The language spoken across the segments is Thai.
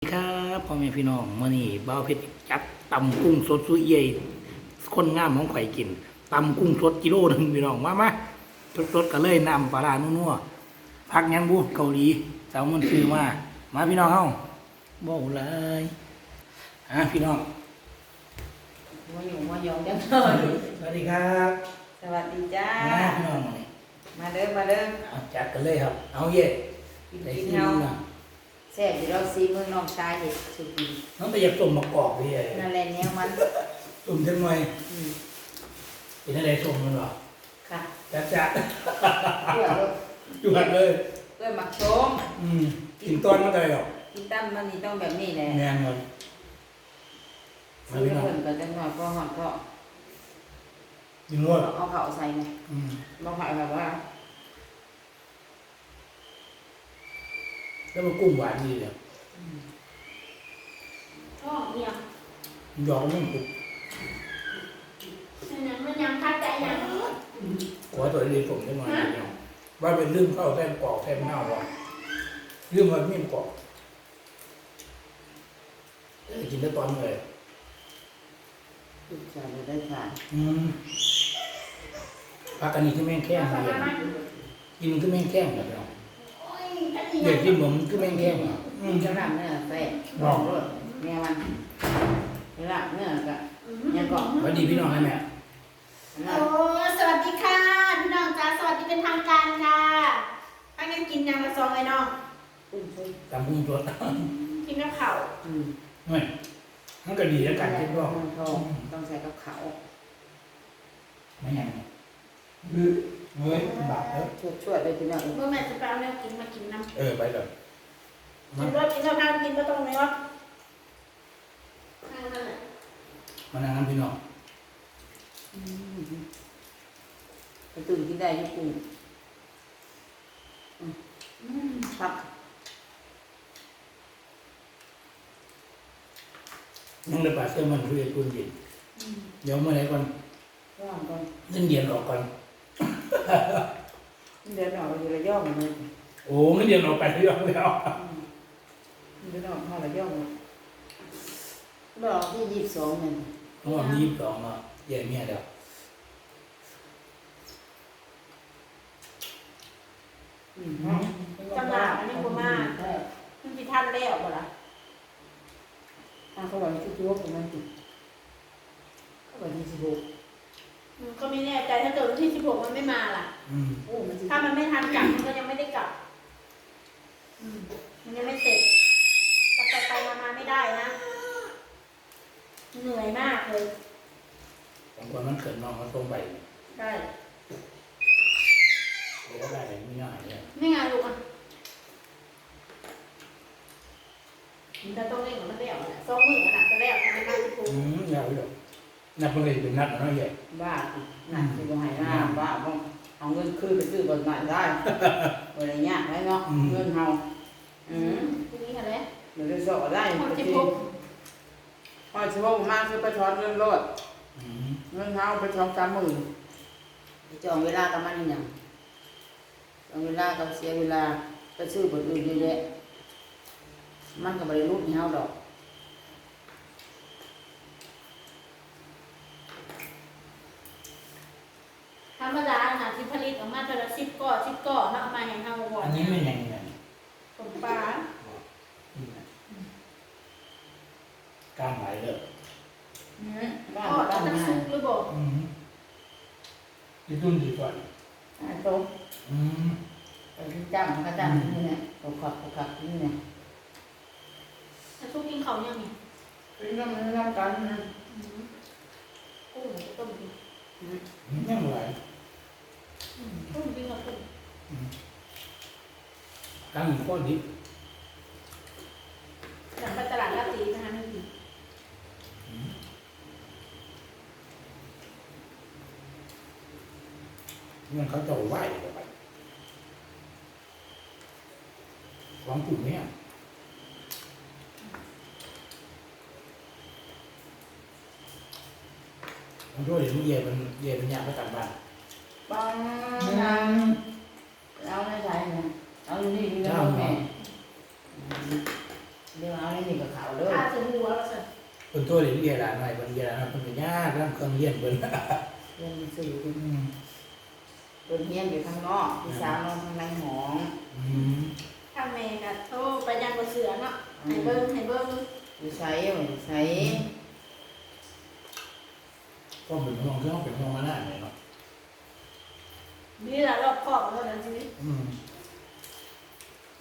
สวัสดีครับพ่อแม่พี่น้องมื่อนี้บ่าวเพชรจัดตำกุ้งสดสุยเย่คนงามของข่อยกินตำกุ้งสดกิโลหนึ่งพี่น้องมามาสดสดๆกันเลยน้ำปลาร้านัวๆพักยังบูเกาหลีสาวมันซื้อมามาพี่น้องเฮาบ่าวเลยอะพี่น้องหัวหยงหัวหยงจังเลยสวัสดีครับ สวัสดีจ้ามาพี่น้องมานี่มาเด้อมาเด้อเอาจัดกันเลยครับเอาเย่กินได้กินที่เฮานะ แซ่บอยู่เราซีมือน้องชายเห็ดสุกีน้องแต่อยากต้มมะกอกพี่เอ๋นั่นแหละแนวมันต้มจังหน่อยอืมเป็นอะไรต้มมันหรอค่ะจัดจัดเพื่อจุดเลยเพื่อมักชมอืมกินต้นมันได้หรอกกินตั้มมันนี่ต้องแบบนี้แหละแมนครับซีเพิ่นก็จังหน่อยก็หอดก็ยิงงวดเอาเขาใส่ไงอืมบ่ใส่แบบว่า แล้วมันกุ้งหวานดีเลยก็เนี่ยยอกมันปุ๊บมันยังมันยังพัดใจยังขอตัวเรียนผมได้มาเนี่ยว่าเป็นเรื่องเข้าแท่นกรอกแท่นเน่าหรอกเรื่องมันไม่กรอกเออกินได้ตอนเลยใส่ได้ค่ะอืมปลากันนี่คือแม่งแข้งมาเลยกินมันคือแม่งแข้งแบบเนาะโอ้ยอันนี้ เด็กกินเหมือนมันคือแม่งแข้งอะอืมกระดำเนื้อแซ่บบอกเลยแนวมันกระดำเนื้อก็ยังก็สวัสดีพี่น้องให้แม่โอ้สวัสดีค่ะ พี่น้องจ้าสวัสดีเป็นทางการค่ะอันนั้นกินยังละซองไอ้น้องอุ้ยอุ้ยตามกุ้งสดกินกับข้าวอืมไม่มันก็ดีแล้วกันคิดว่าต้องทองต้องใส่กับเขาไม่ยังดื้อ เฮ้ยบาปแล้วช่วยช่วยๆไปพี่น้องเมื่อแม่จะไปเอาแนวกินมากินน้ำเออไปเลยกินรสกินข้าวทานกินก็ต้องไม่รสนั่นแหละมานั่งน้ำพี่น้องไปตื่นกินได้ที่กุ้งอืมครับนั่งในป่าเสื้อมันเรียนคุณดินอืมเดี๋ยวเมื่อไหร่ก่อนย่องก่อนเงินเดือนออกก่อน เดินออกไประย่องเลยโอ้เงินเดือนออกไปเรียบแล้วเดินออกมาระย่องเลยดอกที่ยี่สิบสองเนี่ยเพราะว่ามียี่สิบสองอะแย่เมียเดียวอืมจังหวะอันนี้กูมามันจะทันแล้วบ่ล่ะทางเขาบอกที่ตัวของมันติดเขาบอกยี่สิบหกอืมก็ไม่แน่ใจถ้าเกิด วันที่สิบหกมันไม่มาล่ะ อืมโอ้มันจะถ้ามันไม่ทันกลับมันก็ยังไม่ได้กลับ อืม มันยังไม่เสร็จจะไปไปมามาไม่ได้นะ เหนื่อยมากเลย ผมว่ามันเกิดน้องมันตรงไปได้เดี๋ยวได้ไม่ง่ายเลยไม่งานลูกอะมันจะต้องเล่นกับมันแล้วแหละสองมือขนาดจะแล้วทำไมน่าจะพูอืมยาวเลย นับเป็นเลยเป็นนัดนะใหญ่บ้าหนักที่บ่หายหน้าบ้าบ้องเอาเงินคืนไปซื้อบนหน่อยได้อะไรเงี้ยไว้เนาะเงินเฮาอืมทีนี้ค่ะเลยเดี๋ยวจะสอได้หมดไปที่ทีพบพอชิวมากคือไปช้อนเงินรถอืมเงินเฮาไปช้อนสามหมื่นจองเวลากับมันอีหยังจองเวลากับเสียเวลาไปซื้อบนอื่นเยอะแยะมันก็บริรูปให้เฮาดอก รรมดาหนาที่ผลิตออกมาแต่ละสิบก่อสิบก่อเนาะเอามาให้เฮาบ่อันนี้ไม่ยังไงผมปลาการหมายเลยอืมบ้านทอดบ้านจะงาสุนกหรือบ่อืมที่ตุ้นดีกว่าอ่าโต๊ะอืมไปที่จ้ำก็จ้ำนี่แหละตกขับตกขับนี่แหละจะสุกกินข้าวยังไงเป็นน้ำน้ำกันนะอืมกุ้งหรือต้มกิน ยังไง อืมต้มกินกับกุ้งตั้งข้อดิบหลังไปตลาดลาดตีนะคะนั่นคือมันเขาจะไหวไปของกลุ่มเนี้ยมันด้วยมันเย่มันเย่มันยากไปกลับบ้าน บ้านเอาในใจนะเอาอยู่นี่ดีแล้วแม่เดี๋ยวเอาในนี่กับเขาเลยผ้าเสหัวเราสิคนตัวเรียนเรียลาหน่อยคนเรียลาคนเป็นยากร่างเครื่องเรียนเบิ่นเรียนสือเป็นอืมเป็นเรียนอยู่ข้างนอกพี่สาวนอนข้างในหองอืมทางแม่ก็โทไปยังบ่เสือเนาะให้เบิ่งให้เบิ่งอยู่ใช้อยู่ใช้ก็เป็นห้องเครื่องเป็นห้องมาหน้าเลยเนาะ นี่ล่ะรอบครอบเท่านั้นชีวิตอืม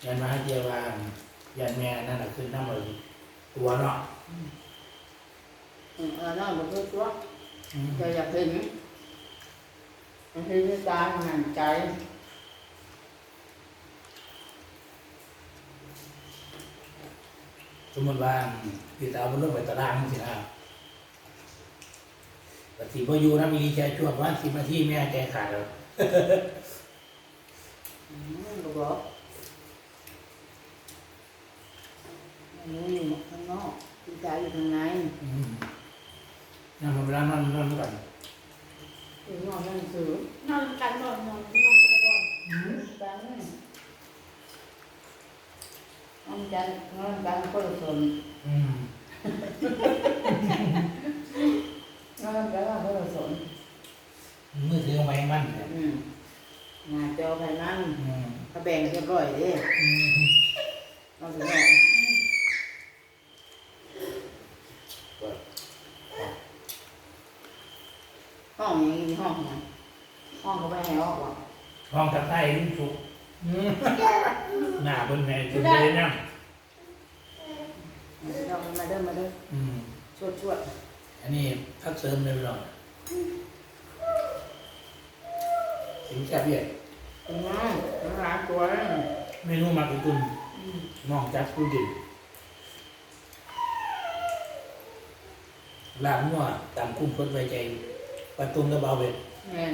ยันมาให้เจียวานยันแม่นั่นแหละคือน้ำมันตัวเนาะเออน้องบอกเพื่อตัวอืมจะอยากเห็นมันเห็นด้วยตาหันใจสมมติว่าพี่สาวมันลงไปตารางสินะปฏิบัติอยู่นะมีแค่ช่วงวันสิบนาทีแม่ใจขาดแล้ว อืมก็บอกอันนี้อยู่ข้างนอกพี่สาวอยู่ข้างในอืมนั่งเวลานอนนอนก่อนอยู่นอกหนังสือนอนกันนอนนอนนอนคนละบ่อนดังน้องจันน้องดังก็สนอืมน้องจันก็สน มือถือเอาไว้ให้มันเนี่ย อืม หน้าจอภายนั้นอืมเขาแบ่งเรียบร้อยเด้อืมน้องถึงบอกห้องอย่างนี้ห้องไหนห้องเขาไปให้ออกวะห้องทางใต้ลุงสุกอืมหน้าบนแม่ถึงเลยนะเรามาเด้อมาเด้ออืมชวดชวดอันนี้พักเสริมเลยพี่น้อ งสิงแซ่บเบี้ยเป็นไงมันร้านตัวนั่นเมนูมากี่ตุนอืมน้องจัดกูกินลาบนัวตามคุ้มคนไว้ใจปลาตุงกระเบาเบ็ดแม่น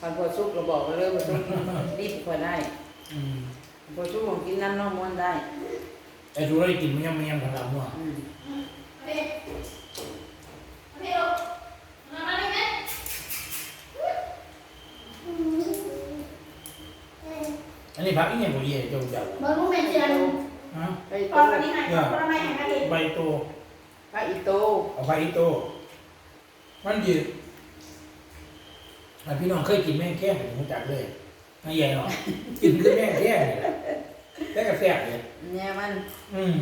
คันพอซุกเราบอกกันเลยว่าซุกรีบพอได้อืมพอซุกของกินน้ำน้องม้วนได้ไอ้ทุเรศกินมันยังมันยังของลาบนัวอืม เด็กเด็กมามาเลยแม่ อั นนี้พักอีกอย่างของเย่เจ้าเจ้าเบิ่งลูกแม่เจียนฮะไปพโตอวันนี้ให้พอทำไมให้กันเองใบโตไปอีโตเอาไปอีโต มันยืดพี่น้องเคยกินแม่งแค่ผมรู้จักเลยไม่ใหญ่หรอกกินคือแม่งแค่แหละแต่กระแซ่บเลยเนี่ยมันอืม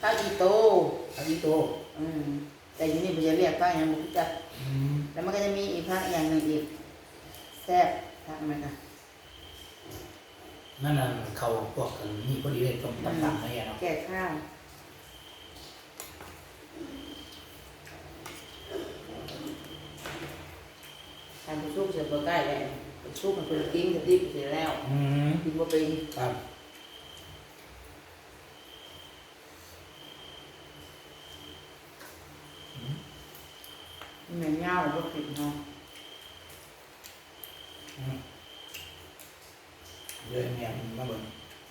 ไปอีโตอันนี้โต อืมแต่อยู่นี่ผมจะเรียกว่าอย่างบุกจักอืมแล้วมันก็จะมีอีกภาคอย่างหนึ่งอีกแซ่บภาคไหมคะ นั่นน่ะเขาพวกกันนี่พอดีเลยตรงต่างๆอะไรเนาะแก่ข้าวทานผู้ซุกเสร็จก็ใกล้แล้วผู้ซุกมันเป็นกิ้งจะดิบเสร็จแล้วอืมกินบ่เป็นครับมันเหม็นเงาบ่ผิดเนาะ อืมเดี๋ยวแม่มาเบิ่ง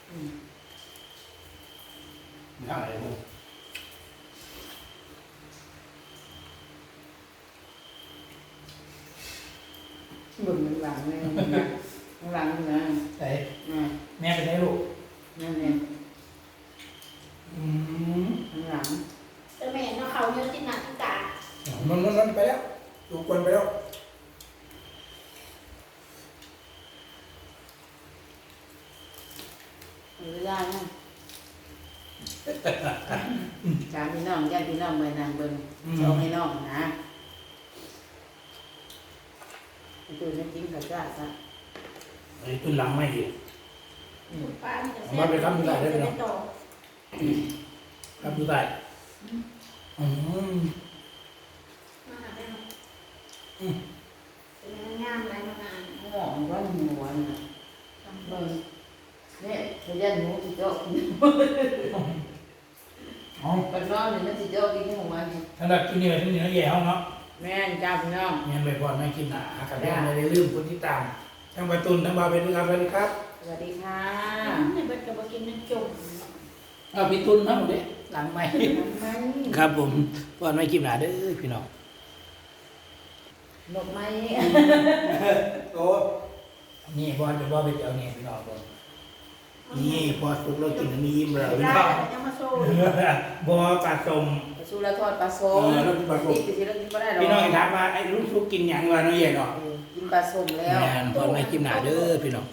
อืมทางอะไรบุเบิ่งมันหลังเลยมันหลังนะใส่น่ะแม่ไปได้ลูกนั่นเนี่ย อืม มันหลัง เจะแม่เนาะเขาเยอะที่หนักที่ตา มันมันมันไปแล้วดูกวนไปแล้ว มันไม่ได้นะจามพี่น้องญาติพี่น้องเบิ่งนางเบิ่งอืมจะเอาให้น้องนะไปดูน้ำจิ้มกับจ้าซะไอ้ตุ้นหลังไม่ดีป้ามีแต่เอามาไปทำที่ไหนได้ไหมเนาะต่อครับดูได้อืมมาหาได้เนาะอืมเป็นงามไรมานานหอมร้อนหัวน่ะเบิ่ง เนี่ยพยันหมูสิเจาะกินอ๋อปันนอนนี่มันสิเจาะกินของมันนี่สำหรับที่นี่ที่นี่เขาแย่ห้องเนาะแม่นจ้าพี่น้องเงินไปพอดไม่กินหนาหากันได้ไม่ได้ลืมคนที่ตามทั้งประตุนทั้งบาเป็นด้วยครับสวัสดีครับสวัสดีค่ะในเบิดกับกินนั่นจมเอาพี่ตุนทั้งหมดเลยหลังไม่มันครับผมพอดไม่กินหนาเด้อพี่น้องหลบไม้โอ้นี่บอลจะบอลไปเจอเนี่ยพี่น้องบอลเอา นี่พอสุกแล้วกินอันนี้ยิ้มแล้วพี่ได้น้องแต่ยังมาโชว์บอปลาสมปลาซูแล้วทอดปลาส้เอมอแล้วปลาส้มติดไปสิแล้วกินบ่ได้หรอกพี่น้องถามว่าไอ้ลุงสุกกินหยังวะน้องใหญ่เนาะเออกินปลาส้มแล้วแม่นพอไม่กินหนาเด้อพี่น้อง